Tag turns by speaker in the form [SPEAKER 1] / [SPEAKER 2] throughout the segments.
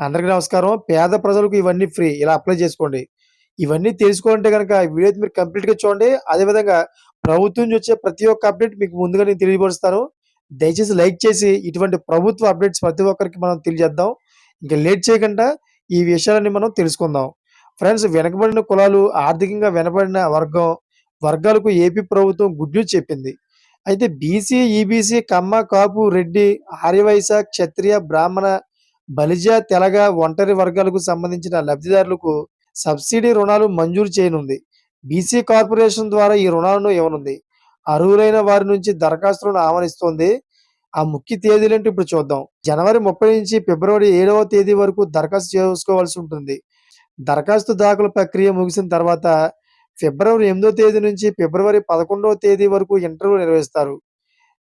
[SPEAKER 1] అందరికీ నమస్కారం. పేద ప్రజలకు ఇవన్నీ ఫ్రీ. ఇలా అప్లై చేసుకోండి. ఇవన్నీ తెలుసుకోవాలంటే కనుక వీడియో మీరు కంప్లీట్‌గా చూడండి. అదేవిధంగా ప్రభుత్వం నుంచి వచ్చే ప్రతి ఒక్క అప్డేట్ మీకు ముందుగా నేను తెలియపరుస్తాను. దయచేసి లైక్ చేసి ఇటువంటి ప్రభుత్వ అప్డేట్స్ ప్రతి ఒక్కరికి మనం తెలియజేద్దాం. ఇంకా లేట్ చేయకుండా ఈ విషయాలన్నీ మనం తెలుసుకుందాం. ఫ్రెండ్స్ వెనకబడిన కులాలు ఆర్థికంగా వెనబడిన వర్గం వర్గాలకు ఏపీ ప్రభుత్వం గుడ్ న్యూస్ చెప్పింది. అయితే బీసీ, ఈబీసీ, కమ్మ, కాపు, రెడ్డి, ఆర్యవైశ్య, క్షత్రియ, బ్రాహ్మణ, బలిజ, తెలగ, ఒంటరి వర్గాలకు సంబంధించిన లబ్ధిదారులకు సబ్సిడీ రుణాలు మంజూరు చేయనుంది. బీసీ కార్పొరేషన్ ద్వారా ఈ రుణాలను ఇవ్వనుంది. అర్హులైన వారి నుంచి దరఖాస్తులను ఆహ్వానిస్తోంది. ఆ ముఖ్య తేదీలేంటో ఇప్పుడు చూద్దాం. జనవరి 30 నుంచి ఫిబ్రవరి ఏడవ తేదీ వరకు దరఖాస్తు చేసుకోవాల్సి ఉంటుంది. దరఖాస్తు దాఖలు ప్రక్రియ ముగిసిన తర్వాత ఫిబ్రవరి ఎనిమిదో తేదీ నుంచి ఫిబ్రవరి 11వ తేదీ వరకు ఇంటర్వ్యూ నిర్వహిస్తారు.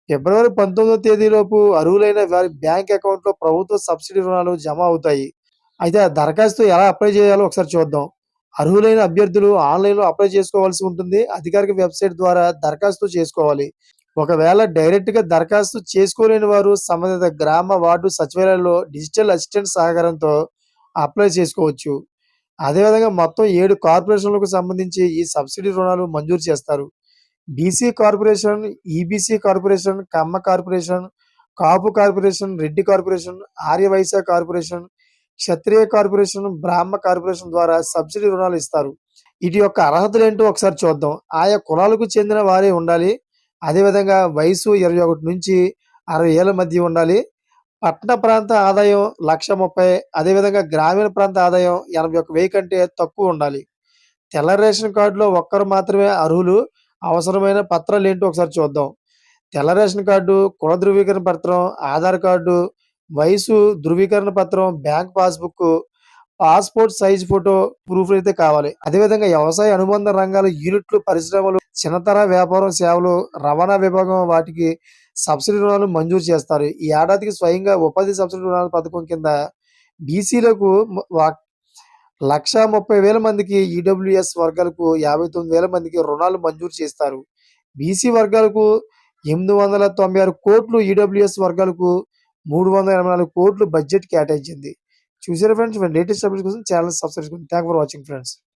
[SPEAKER 1] ఫిబ్రవరి 19వ తేదీలోపు అర్హులైన వారి బ్యాంక్ అకౌంట్‌లో ప్రభుత్వ సబ్సిడీ రుణాలు జమ అవుతాయి. అయితే ఆ దరఖాస్తు ఎలా అప్లై చేయాలో ఒకసారి చూద్దాం. అర్హులైన అభ్యర్థులు ఆన్‌లైన్‌లో అప్లై చేసుకోవాల్సి ఉంటుంది. అధికారిక వెబ్‌సైట్ ద్వారా దరఖాస్తు చేసుకోవాలి. ఒకవేళ డైరెక్ట్‌గా దరఖాస్తు చేసుకోలేని వారు సంబంధిత గ్రామ, వార్డు సచివాలయాల్లో డిజిటల్ అసిస్టెంట్ సహకారంతో అప్లై చేసుకోవచ్చు. అదేవిధంగా మొత్తం ఏడు కార్పొరేషన్‌లకు సంబంధించి ఈ సబ్సిడీ రుణాలు మంజూరు చేస్తారు. BC corporation, EBC corporation, Kamma corporation, Kapu corporation, Reddy corporation, Aryavaishya corporation, Kshatriya corporation, Brahma corporation ద్వారా సబ్సిడీ రుణాలు ఇస్తారు. వీటి యొక్క అర్హతలు ఏంటో ఒకసారి చూద్దాం. ఆయా కులాలకు చెందిన వారే ఉండాలి. అదేవిధంగా వయసు 21 నుంచి అరవై ఏళ్ళ మధ్య ఉండాలి. పట్టణ ప్రాంత ఆదాయం లక్ష ముప్పై అదేవిధంగా గ్రామీణ ప్రాంత ఆదాయం 81,000 కంటే తక్కువ ఉండాలి. తెల్ల రేషన్ కార్డులో ఒక్కరు మాత్రమే అర్హులు. అవసరమైన పత్రాలు ఏంటో ఒకసారి చూద్దాం. తెల్ల రేషన్ కార్డు, కుల ధృవీకరణ పత్రం, ఆధార్ కార్డు, వయసు ధృవీకరణ పత్రం, bank passbook, passport size photo ప్రూఫ్‌లయితే కావాలి. అదేవిధంగా వ్యవసాయ అనుబంధ రంగాల యూనిట్లు, పరిశ్రమలు, చిన్నతర వ్యాపారం, సేవలు, రవాణా విభాగం వాటికి సబ్సిడీ రుణాలు మంజూరు చేస్తారు. ఈ ఏడాదికి స్వయంగా ఉపాధి సబ్సిడీ రుణాల పథకం కింద బీసీలకు లక్షా ముప్పై వేల మందికి, ఈడబ్ల్యూఎస్ వర్గాలకు 59,000 మందికి రుణాలు మంజూరు చేస్తారు. బీసీ వర్గాలకు 896 కోట్లు, ఈడబ్ల్యూఎస్ వర్గాలకు 384 కోట్లు బడ్జెట్ కేటాయించింది. చూసారా ఫ్రెండ్స్ లేటెస్ట్ అప్డేట్స్ కోసం ఛానల్ సబ్స్క్రైబ్ చేసుకోండి. Thank for watching friends.